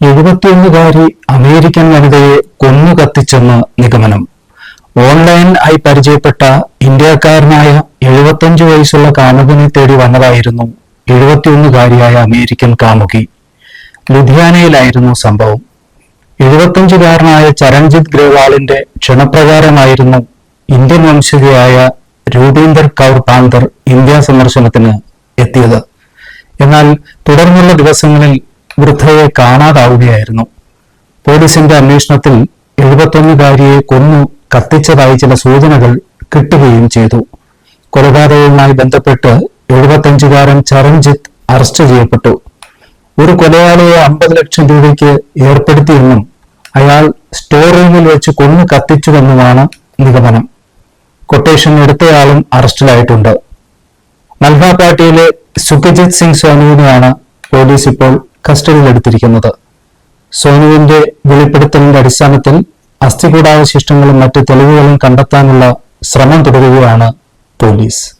എഴുപത്തിയൊന്നുകാരി American വനിതയെ കൊന്നു കത്തിച്ചെന്ന് നിഗമനം. Online ആയി പരിചയപ്പെട്ട ഇന്ത്യക്കാരനായ എഴുപത്തഞ്ചു വയസ്സുള്ള കാമുകനെ തേടി വന്നതായിരുന്നു എഴുപത്തിയൊന്നുകാരിയായ അമേരിക്കൻ കാമുകി. ലുധിയാനയിലായിരുന്നു സംഭവം. എഴുപത്തഞ്ചുകാരനായ ചരൺജിത് ഗ്രേവാളിന്റെ ക്ഷണപ്രകാരമായിരുന്നു ഇന്ത്യൻ വംശജയായ രൂപീന്ദർ കൗർ പാന്തർ ഇന്ത്യ സന്ദർശനത്തിന് എത്തിയത്. എന്നാൽ തുടർന്നുള്ള ദിവസങ്ങളിൽ വൃദ്ധയെ കാണാതാവുകയായിരുന്നു. പോലീസിന്റെ അന്വേഷണത്തിൽ എഴുപത്തൊന്നുകാരിയെ കൊന്നു കത്തിച്ചതായി ചില സൂചനകൾ കിട്ടുകയും ചെയ്തു. കൊലപാതകവുമായി ബന്ധപ്പെട്ട് എഴുപത്തഞ്ചുകാരൻ ചരൺജിത്ത് അറസ്റ്റ് ചെയ്യപ്പെട്ടു. ഒരു കൊലയാളിയെ അമ്പത് ലക്ഷം രൂപയ്ക്ക് ഏർപ്പെടുത്തിയെന്നും അയാൾ സ്റ്റോർ റൂമിൽ വെച്ച് കൊന്നു കത്തിച്ചുവെന്നുമാണ് നിഗമനം. കൊട്ടേഷൻ എടുത്തയാളും അറസ്റ്റിലായിട്ടുണ്ട്. മൽഹാപാട്ടിയിലെ സുഖജിത് സിംഗ് സോനുവിനെയാണ് പോലീസ് ഇപ്പോൾ കസ്റ്റഡിയിലെടുത്തിരിക്കുന്നത്. സോനുവിന്റെ വെളിപ്പെടുത്തലിന്റെ അടിസ്ഥാനത്തിൽ അസ്ഥികൂടാവശിഷ്ടങ്ങളും മറ്റ് തെളിവുകളും കണ്ടെത്താനുള്ള ശ്രമം തുടരുകയാണ് പോലീസ്.